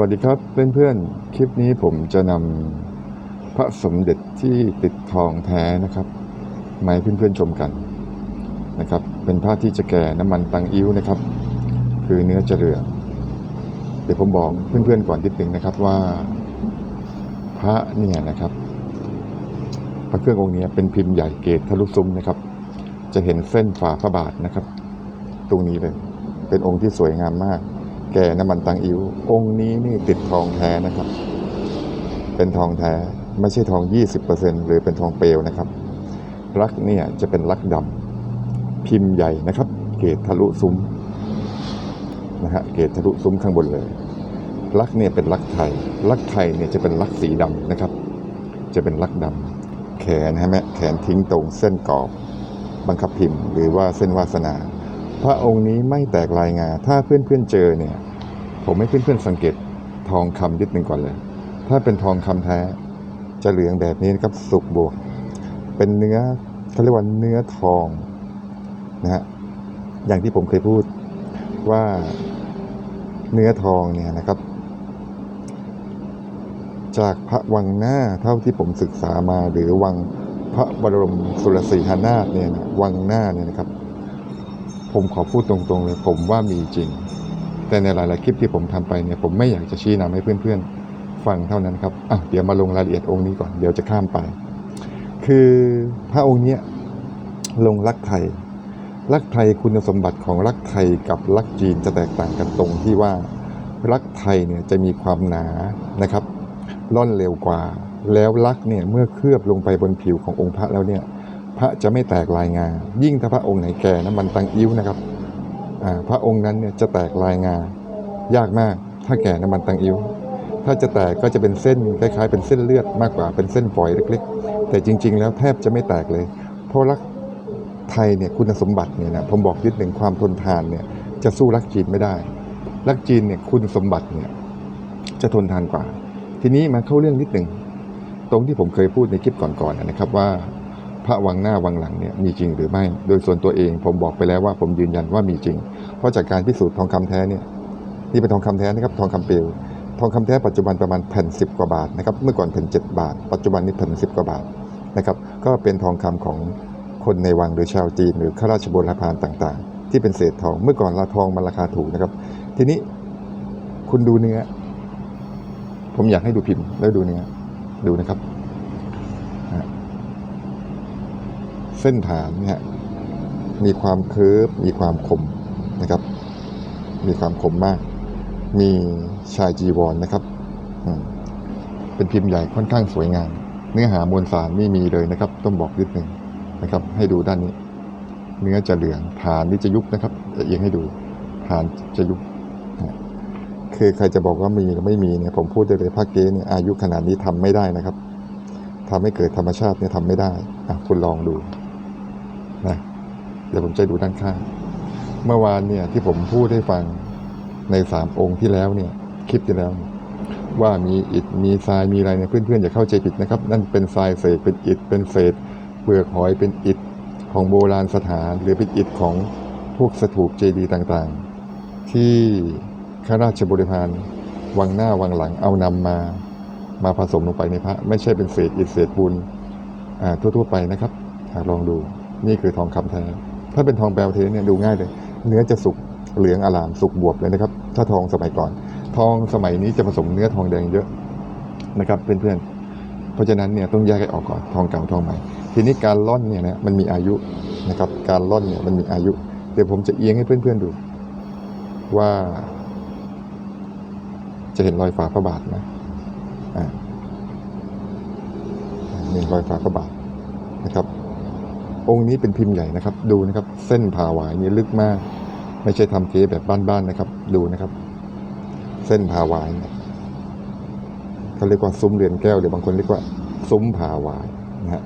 วัสดีครับเพื่อนๆ คลิปนี้ผมจะนำพระสมเด็จที่ติดทองแท้นะครับมาให้เพื่อนๆชมกันนะครับ เป็นพระที่จะแก่น้ำมันตังอิ้วนะครับ คือเนื้อจะเหลืองเดี๋ยวผมบอกเพื่อนๆก่อนนิดนึงนะครับว่าพระเนี่ยนะครับ พระเครื่ององค์นี้เป็นพิมพ์ใหญ่เกตทะลุซุ้มนะครับ จะเห็นเส้นฝาพระบาทนะครับ ตรงนี้เลย เป็นองค์ที่สวยงามมาก แก่น้ำมันตังอิวองค์นี้นี่ติดทองแท้นะครับ เป็นทองแท้ไม่ใช่ทอง 20%หรือเป็นทองเปลวนะครับ ลักเนี่ยจะเป็นลักดำพิมพ์ใหญ่นะครับ เกตทะลุซุ้มนะฮะเกตทะลุซุ้มข้างบนเลย ลักเนี่ยเป็นลักไทย ลักไทยเนี่ยจะเป็นลักสีดำนะครับ จะเป็นลักดำแขนนะฮะแขนทิ้งตรงเส้นกรอบ บังคับพิมพ์ หรือว่าเส้นวาสนา พระองค์นี้ไม่แตกลายงา ถ้าเพื่อนๆเจอเนี่ย ผมให้เพื่อนๆสังเกตทองคำนิดหนึ่งก่อนเลย ถ้าเป็นทองคำแท้ จะเหลืองแบบนี้นะครับสุกบวก เป็นเนื้อเขาเรียกว่าเนื้อทองนะฮะ อย่างที่ผมเคยพูดว่าเนื้อทองเนี่ยนะครับ จากพระวังหน้าเท่าที่ผมศึกษามาหรือวังพระบรมสุรสีหนาถเนี่ยนะวังหน้าเนี่ยนะครับ ผมขอพูดตรงๆเลยผมว่ามีจริง แต่ในหลายๆคลิปที่ผมทำไปเนี่ยผมไม่อยากจะชี้นำให้เพื่อนๆฟังเท่านั้นครับอะเดี๋ยวมาลงรายละเอียดองค์นี้ก่อนเดี๋ยวจะข้ามไป คือพระองค์เนี้ยลงรักไทยรักไทยคุณสมบัติของรักไทยกับรักจีนจะแตกต่างกันตรงที่ว่า รักไทยเนี่ยจะมีความหนานะครับ ล่อนเร็วกว่า แล้วลักเนี่ยเมื่อเคลือบลงไปบนผิวขององค์พระแล้วเนี่ย พระจะไม่แตกลายงา ยิ่งถ้าพระองค์ไหนแก่น้ำมันตังอิ้วนะครับพระองค์นั้นเนี่ยจะแตกลายงา ยากมากถ้าแก่น้ำมันตังอิ้ว ถ้าจะแตกก็จะเป็นเส้นคล้ายๆ เป็นเส้นเลือดมากกว่าเป็นเส้นฝอยเล็กๆ แต่จริง ๆ แล้วแทบจะไม่แตกเลย เพราะรักไทยเนี่ยคุณสมบัติเนี่ยนะผมบอกนิดหนึ่งความทนทานเนี่ยจะสู้รักจีนไม่ได้ รักจีนเนี่ยคุณสมบัติเนี่ยจะทนทานกว่า ทีนี้มาเข้าเรื่องนิดหนึ่งตรงที่ผมเคยพูดในคลิปก่อนๆนะครับว่า ระวังหน้าวังหลังเนี่ยมีจริงหรือไม่ โดยส่วนตัวเองผมบอกไปแล้วว่าผมยืนยันว่ามีจริง เพราะจากการพิสูจน์ทองคำแท้เนี่ยนี่เป็นทองคำแท้นะครับทองคำเปลวทองคำแท้ปัจจุบันประมาณแผ่นสิบกว่าบาทนะครับเมื่อก่อนแผ่นเจ็ดบาท ปัจจุบันนี้แผ่นสิบกว่าบาทนะครับก็เป็นทองคำของคนในวังหรือชาวจีนหรือข้าราชบริพารต่างๆ ที่เป็นเศษทองเมื่อก่อนราทองมันราคาถูกนะครับ ทีนี้คุณดูเนื้อ ผมอยากให้ดูพิมพ์แล้วดูเนื้อดูนะครับ เส้นฐานเนี่ยมีความเคิร์ฟมีความคมนะครับ มีความคมมาก มีชายจีวรนนะครับ เป็นพิมพ์ใหญ่ค่อนข้างสวยงาม เนื้อหามวลสารไม่มีเลยนะครับ ต้องบอกนิดหนึ่งนะครับ ให้ดูด้านนี้ เนื้อจะเหลืองฐานนี่จะยุบนะครับจะเอียงให้ดูฐานจะยุบคือใครจะบอกว่ามีหรือไม่มีเนี่ยผมพูดได้เลยพระเก๊เนี่ยอายุขนาดนี้ทำไม่ได้นะครับทำให้เกิดธรรมชาติเนี่ยทำไม่ได้อะคุณลองดู เดี๋ยวผมจะดูด้านข้าง เมื่อวานเนี่ยที่ผมพูดให้ฟังในสามองค์ที่แล้วเนี่ยคลิปที่แล้ว ว่ามีอิฐมีทรายมีอะไรเนี่ยเพื่อนๆอย่าเข้าใจผิดนะครับ นั่นเป็นทรายเศษเป็นอิฐเป็นเศษเปลือกหอยเป็นอิฐของโบราณสถานหรือเป็นอิฐของพวกสถูปเจดีย์ต่างๆ ที่ข้าราชบริพารวังหน้าวังหลังเอานำมามาผสมลงไปในพระ ไม่ใช่เป็นเศษอิฐเศษปูนทั่วๆไปนะครับหากลองดูนี่คือทองคำแท้ ถ้าเป็นทองแปลวเทเนี่ยดูง่ายเลย เนื้อจะสุกเหลืองอลามสุกบวบเลยนะครับ ถ้าทองสมัยก่อน ทองสมัยนี้จะผสมเนื้อทองแดงเยอะนะครับเพื่อนๆ เพราะฉะนั้นเนี่ยต้องแยกให้ออกก่อนทองเก่าทองใหม่ ทีนี้การล่อนเนี่ยนะมันมีอายุนะครับการล่อนเนี่ยมันมีอายุ เดี๋ยวผมจะเอียงให้เพื่อนๆดู ว่า จะเห็นรอยฝาพระบาทไหมอ่านี่รอยฝาพระบาทนะครับ องค์นี้เป็นพิมพ์ใหญ่นะครับ ดูนะครับ เส้นผ่าหวายนี่ลึกมาก ไม่ใช่ทำเก๊แบบบ้านๆนะครับ ดูนะครับ เส้นผ่าหวายเนี่ยเขาเรียกว่าซุ้มเรือนแก้วหรือบางคนเรียกว่า ซุ้มผ่าหวายนะฮะ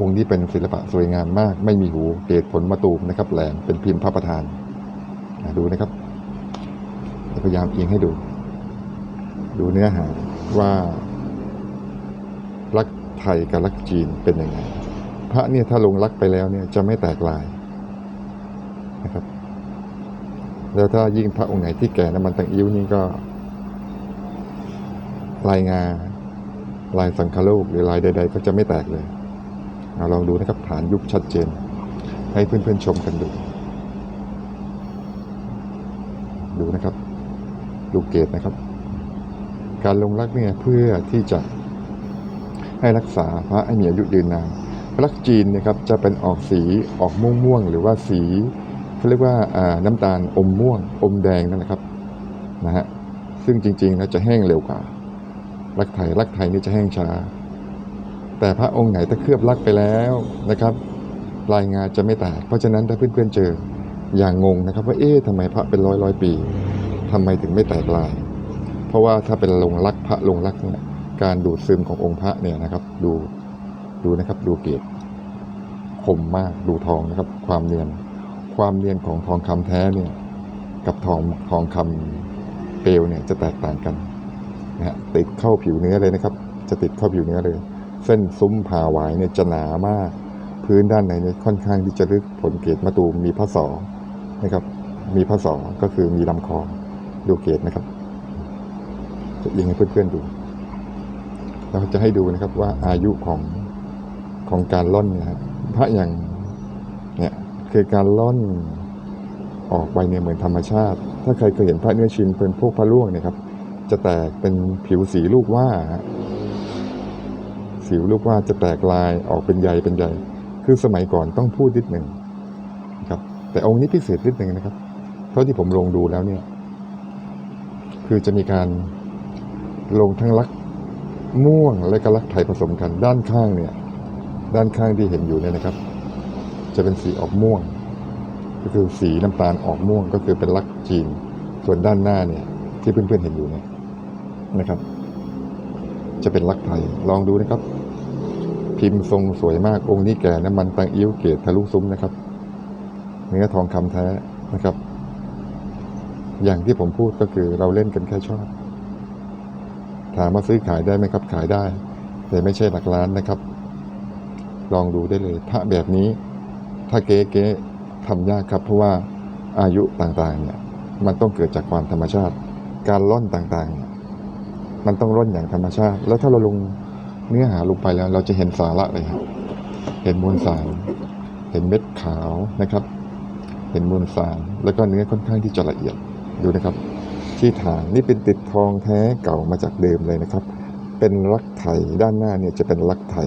องค์นี้เป็นศิลปะสวยงามมาก ไม่มีหูเกตผลมะตูมนะครับแหลมเป็นพิมพ์พระประธานอะดูนะครับพยายามเอียงให้ดู ดูเนื้อหาว่ารักไทยกับรักจีนเป็นยังไง พระเนี่ยถ้าลงรักไปแล้วเนี่ยจะไม่แตกลายนะครับ แล้วถ้ายิ่งพระองค์ไหนที่แก่น้ำมันตังอิ้วนี่ก็ลายงาลายสังคโลกหรือลายใด ๆ ก็จะไม่แตกเลยเอาลองดูนะครับฐานยุบชัดเจน ให้เพื่อนๆชมกันดู ดูนะครับ ดูเกตนะครับ การลงรักเนี่ยเพื่อที่จะให้รักษาพระให้มีอายุยืนนาน รักจีนนะครับจะเป็นออกสีออกม่วงม่วงๆหรือว่าสีเขาเรียกว่าน้ำตาลอมม่วง อมแดงนั่นนะครับนะฮะซึ่งจริงๆแล้วจะแห้งเร็วกว่ารักไทยรักไทยนี่จะแห้งช้า แต่พระองค์ไหนถ้าเคลือบรักไปแล้วนะครับลายงาจะไม่แตกเพราะฉะนั้นถ้าเพื่อนๆเจออย่างงงนะครับ ว่าเอ๊ะทำไมพระเป็นร้อยร้อยปีทำไมถึงไม่แตกลาย เพราะว่าถ้าเป็นลงรักพระลงรักเนี่ยการดูดซึมขององค์พระเนี่ยนะครับ ดู ดูนะครับ ดูเกตคมมากดูทองนะครับ ความเนียน ความเนียนของทองคำแท้เนี่ย กับทองทองคำเปลวเนี่ยจะแตกต่างกันนะฮะติดเข้าผิวเนื้อเลยนะครับ จะติดเข้าผิวเนื้อเลย เส้นซุ้มผ่าหวายเนี่ยจะหนามาก พื้นด้านในเนี่ยค่อนข้างที่จะลึกผลเกตมะตูมมีพระสอนะครับ มีพระสอก็คือมีลำคอดูเกตนะครับจะยิงให้เพื่อนๆดูเราจะให้ดูนะครับว่าอายุของ ของการล่นนี่ยครับพระอย่างเนี่ยคือการล่นออกไปเนี่ยเหมือนธรรมชาติ ถ้าใครเคยเห็นพระเนื้อชินเป็นพวกพระล่วงเนี่ยครับ จะแตกเป็นผิวสีลูกว่าฮะสีลูกว่าจะแตกลายออกเป็นใยเป็นใยคือสมัยก่อนต้องพูดนิดหนึ่งนะครับ แต่องค์นี้พิเศษนิดหนึ่งนะครับ เท่าที่ผมลงดูแล้วเนี่ย คือจะมีการลงทั้งลักม่วงและก็ลักไทยผสมกันด้านข้างเนี่ย ด้านข้างที่เห็นอยู่เนี่ยนะครับ จะเป็นสีออกม่วง ก็คือสีน้ำตาลออกม่วงก็คือเป็นลักจีน ส่วนด้านหน้าเนี่ยที่เพื่อนๆเห็นอยู่เนี่ยนะครับ จะเป็นลักไทยลองดูนะครับ พิมพ์ทรงสวยมากองค์นี้แก่น้ำมันตังอิ้วเกตทะลุซุ้มนะครับเนื้อทองคำแท้นะครับ อย่างที่ผมพูดก็คือเราเล่นกันแค่ชอบถามว่าซื้อขายได้ไหมครับขายได้ แต่ไม่ใช่หลักล้านนะครับ ลองดูได้เลยพระแบบนี้ ถ้าเก๊เก๊ทำยากครับ เพราะว่าอายุต่างๆเนี่ยมันต้องเกิดจากความธรรมชาติ การล่อนต่างๆ มันต้องร่อนอย่างธรรมชาติ แล้วถ้าเราลงเนื้อหาลงไปแล้ว เราจะเห็นสาระเลยครับ เห็นมวลสาร เห็นเม็ดขาวนะครับ เห็นมวลสาร แล้วก็เนื้อค่อนข้างที่จะละเอียดดูนะครับ ที่ฐานนี่เป็นติดทองแท้เก่ามาจากเดิมเลยนะครับ เป็นลักไทยด้านหน้าเนี่ยจะเป็นลักไท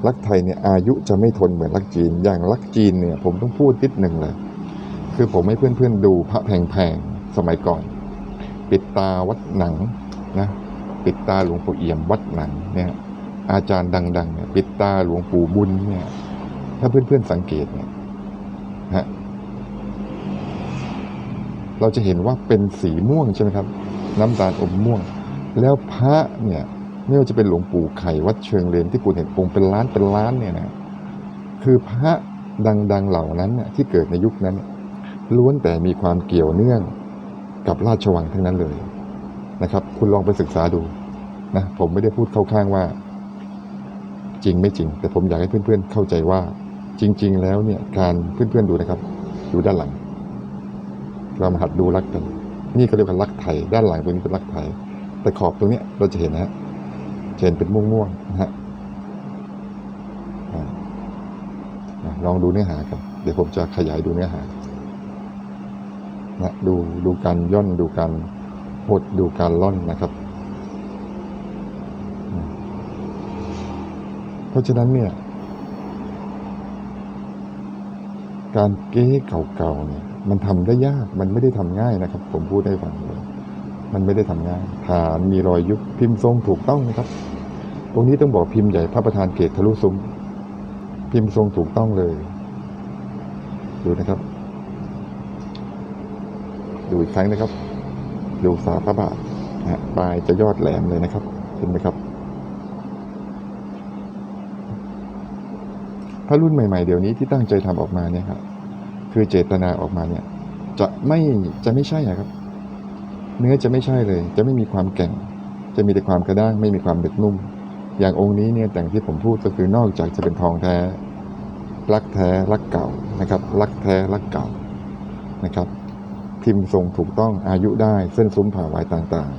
ยลักไทยเนี่ยอายุจะไม่ทนเหมือนลักจีน อย่างลักจีนเนี่ยผมต้องพูดนิดหนึ่งเลย คือผมให้เพื่อนๆดูพระแพงๆสมัยก่อน ปิดตาวัดหนังนะปิดตาหลวงปู่เอี่ยมวัดหนังเนี่ยอาจารย์ดังๆเนี่ยปิดตาหลวงปู่บุญเนี่ยถ้าเพื่อนๆสังเกตเนี่ยฮะเราจะเห็นว่าเป็นสีม่วงใช่ไหมครับ น้ำตาลอมม่วง แล้วพระเนี่ย ไม่ว่าจะเป็นหลวงปู่ไข่วัดเชิงเลนที่คุณเห็นองค์เป็นล้านเป็นล้านเนี่ยนะคือพระดังๆเหล่านั้นเนี่ยที่เกิดในยุคนั้น ล้วนแต่มีความเกี่ยวเนื่องกับราชวังทั้งนั้นเลยนะครับ คุณลองไปศึกษาดูนะผมไม่ได้พูดเข้าข้างว่า จริงไม่จริง แต่ผมอยากให้เพื่อนๆเข้าใจว่า จริง ๆ แล้วเนี่ยการเพื่อนๆดูนะครับดูด้านหลัง เรามาหัดดูรักกัน นี่ก็เรียกว่ารักไทยด้านหลังตรงนี้เป็นรักไทยแต่ขอบตรงนี้เราจะเห็นนะฮะ เห็นเป็นม่วงๆนะฮะลองดูเนื้อหากัน เดี๋ยวผมจะขยายดูเนื้อหานะดูดูการย่นดูการหดดูการล่อนนะครับ เพราะฉะนั้นเนี่ย การเก้เก่าๆเนี่ย มันทำได้ยากมันไม่ได้ทำง่ายนะครับ ผมพูดให้ฟังเลย มันไม่ได้ทำง่ายฐานมีรอยยุบพิมพ์ทรงถูกต้องนะครับ ตรงนี้ต้องบอกพิมพ์ใหญ่พระประธานเกตทะลุซุ้ม พิมพ์ทรงถูกต้องเลย ดูนะครับ ดูอีกครั้งนะครับ ดูฝาพระบาทนะปลายจะยอดแหลมเลยนะครับ เห็นไหมครับพระรุ่นใหม่ๆเดี๋ยวนี้ที่ตั้งใจทำออกมาเนี่ยครับคือเจตนาออกมาเนี่ย จะไม่จะไม่ใช่ครับ เนื้อจะไม่ใช่เลย จะไม่มีความแก่ง จะมีแต่ความกระด้างไม่มีความเด็ดนุ่ม อย่างองค์นี้เนี่ยแต่งที่ผมพูดก็คือนอกจากจะเป็นทองแท้ รักแท้รักเก่านะครับ รักแท้รักเก่านะครับ พิมพ์ทรงถูกต้องอายุได้เส้นซุ้มผ่าไวายต่าง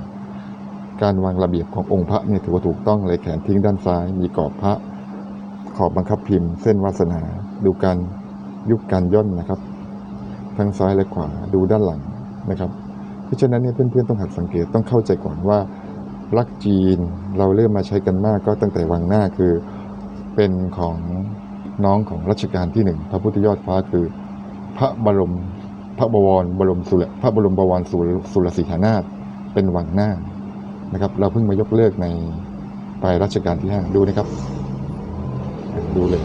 ๆ การวางระเบียบขององค์พระเนี่ยถือว่าถูกต้องเลยแขนทิ้งด้านซ้าย มีกรอบพระ ขอบบังคับพิมพ์เส้นวาสนา ดูการยุบการย่นนะครับ ทั้งซ้ายและขวาดูด้านหลังนะครับ เพราะฉะนั้นเนี่ยเพื่อนๆต้องหัดสังเกตต้องเข้าใจก่อนว่าลักจีนเราเริ่มมาใช้กันมากก็ตั้งแต่วังหน้าคือเป็นของน้องของรัชกาลที่หนึ่งพระพุทธยอดฟ้าคือ พระบรมพระบวรบรมสุรพระบรมบวรสุรสุรสีหานาถเป็นวังหน้านะครับ เราเพิ่งมายกเลิกในปลายรัชกาลที่ห้าดูนะครับ ดูเลย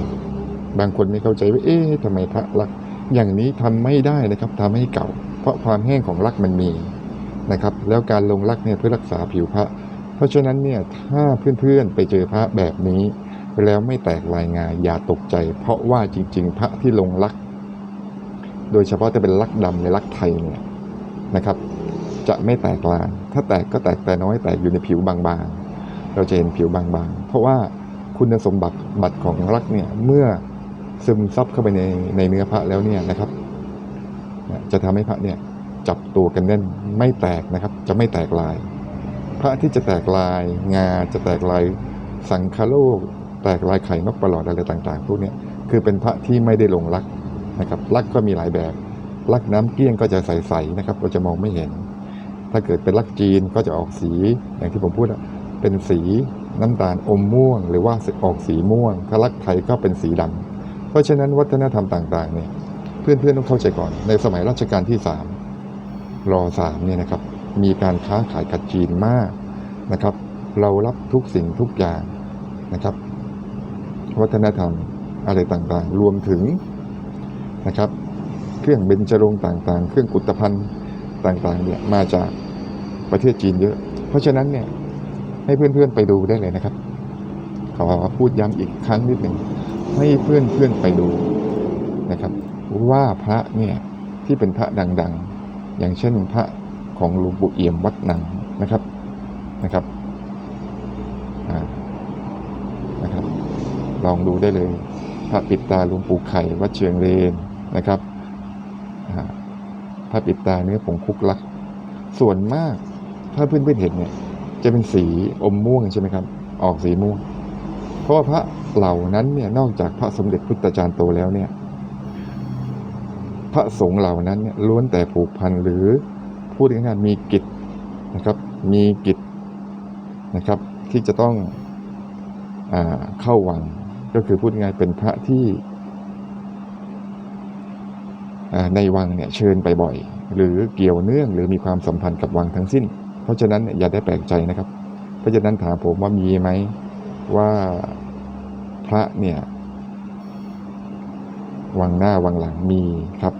บางคนไม่เข้าใจว่าเอ๊ะทำไมพระลักษณ์อย่างนี้ทำไม่ได้นะครับทำให้เก่า เพราะความแห้งของลักมันมีนะครับ แล้วการลงลักเนี่ยเพื่อรักษาผิวพระ เพราะฉะนั้นเนี่ยถ้าเพื่อนๆไปเจอพระแบบนี้ แล้วไม่แตกลายงาอย่าตกใจ เพราะว่าจริง ๆ พระที่ลงลัก โดยเฉพาะจะเป็นลักษณ์ดำในลักไทยเนี่ยนะครับ จะไม่แตกลายถ้าแตกก็แตกแต่น้อยแตกอยู่ในผิวบางๆ เราจะเห็นผิวบางๆ เพราะว่าคุณสมบัติบัตรของลักเนี่ยเมื่อซึมซับเข้าไปในในเนื้อพระแล้วเนี่ยนะครับ จะทำให้พระเนี่ยจับตัวกันแน่นไม่แตกนะครับ จะไม่แตกลาย พระที่จะแตกลายงาจะแตกลายสังคาโลก แตกลายไข่นกประหลอดอะไรต่าง ๆ พวกนี้คือเป็นพระที่ไม่ได้ลงลักษ์นะครับลักษ์ก็มีหลายแบบลักษ์น้ำเกลี้ยงก็จะใสๆนะครับเราจะมองไม่เห็น ถ้าเกิดเป็นลักษ์จีนก็จะออกสีอย่างที่ผมพูดเป็นสีน้ำตาลอมม่วง หรือว่าออกสีม่วงถ้าลักษ์ไทยก็เป็นสีดำเพราะฉะนั้นวัฒนธรรมต่างๆเนี่ย เพื่อนๆต้องเข้าใจก่อน ในสมัยรัชกาลที่สามรอสามเนี่ยนะครับ มีการค้าขายกับจีนมากนะครับ เรารับทุกสิ่งทุกอย่างนะครับ วัฒนธรรมอะไรต่างๆ รวมถึงนะครับ เครื่องเบญจรงค์ต่างๆ เครื่องกุฏภัณฑ์ต่างๆเนี่ยมาจากประเทศจีนเยอะ เพราะฉะนั้นเนี่ยให้เพื่อนๆไปดูได้เลยนะครับ ขอพูดย้ำอีกครั้งนิดหนึ่งให้เพื่อนๆไปดูนะครับ ว่าพระเนี่ยที่เป็นพระดังๆ อย่างเช่นพระของหลวงปู่เอี่ยมวัดหนังนะครับนะครับนะครับ ลองดูได้เลย พระปิดตาหลวงปู่ไข่วัดเชียงเรนนะครับพระปิดตาเนื้อผงคุกลัก ส่วนมากถ้าเพื่อนๆเห็นเนี่ยจะเป็นสีอมม่วงใช่ไหมครับ ออกสีม่วง เพราะว่าพระเหล่านั้นเนี่ยนอกจากพระสมเด็จพุทธจารย์โตแล้วเนี่ย พระสงฆ์เหล่านั้นเนี่ยล้วนแต่ผูกพันหรือพูดง่ายๆมีกิจนะครับ มีกิจนะครับ ที่จะต้องอเข้าวังก็คือพูดง่ายๆเป็นพระที่ในวังเนี่ยเชิญไปบ่อย หรือเกี่ยวเนื่องหรือมีความสัมพันธ์กับวังทั้งสิ้น เพราะฉะนั้นอย่าได้แปลกใจนะครับ เพราะฉะนั้นถามผมว่ามีไหมว่าพระเนี่ยวังหน้าวังหลังมีครับ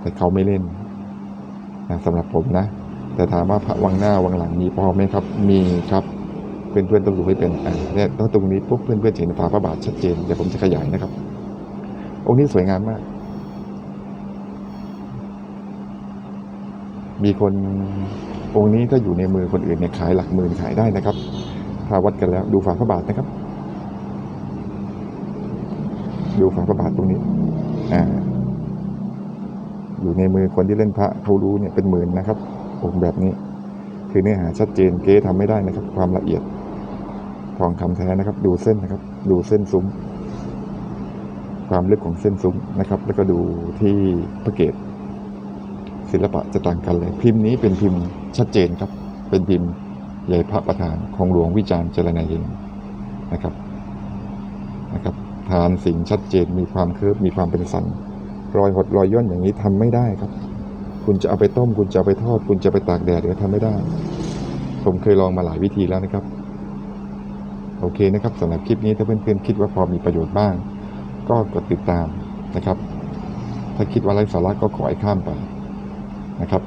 แต่เขาไม่เล่นนะสำหรับผมนะ แต่ถามว่าพระวังหน้าวังหลังมีพอไหมครับ มีครับเพื่อนๆต้องดูให้เป็นอ่าเนี่ยถ้าตรงนี้ปุ๊บเพื่อนๆจะเห็นฝาพระบาทชัดเจนเดี๋ยวผมจะขยายนะครับ องค์นี้สวยงามมาก มีคนองค์นี้ถ้าอยู่ในมือคนอื่นเนี่ยขายหลักหมื่นขายได้นะครับถ้าวัดกันแล้ว ดูฝาพระบาทนะครับ ดูฝาพระบาทตรงนี้ อ่า อยู่ในมือคนที่เล่นพระเขารู้เนี่ยเป็นหมื่นนะครับองค์แบบนี้ คือเนื้อหาชัดเจนเก๊ทำไม่ได้นะครับ ความละเอียดทองคำแท้นะครับ ดูเส้นนะครับ ดูเส้นซุ้ม ความลึกของเส้นซุ้มนะครับ แล้วก็ดูที่พระเกศศิลปะจะต่างกันเลย พิมพ์นี้เป็นพิมพ์ชัดเจนครับ เป็นพิมพ์ใหญ่พระประธานของหลวงวิจารณ์เจรนายเองนะครับนะครับทานสิ่งชัดเจนมีความเคิร์ฟมีความเป็นสัน รอยหดรอยย่นอย่างนี้ทำไม่ได้ครับ คุณจะเอาไปต้ม คุณจะเอาไปทอด คุณจะไปตากแดดหรือทำไม่ได้ ผมเคยลองมาหลายวิธีแล้วนะครับ โอเคนะครับสำหรับคลิปนี้ถ้าเพื่อนๆคิดว่าพอมีประโยชน์บ้าง ก็กดติดตามนะครับ ถ้าคิดว่าไร้สาระก็ขอให้ข้ามไปนะครับ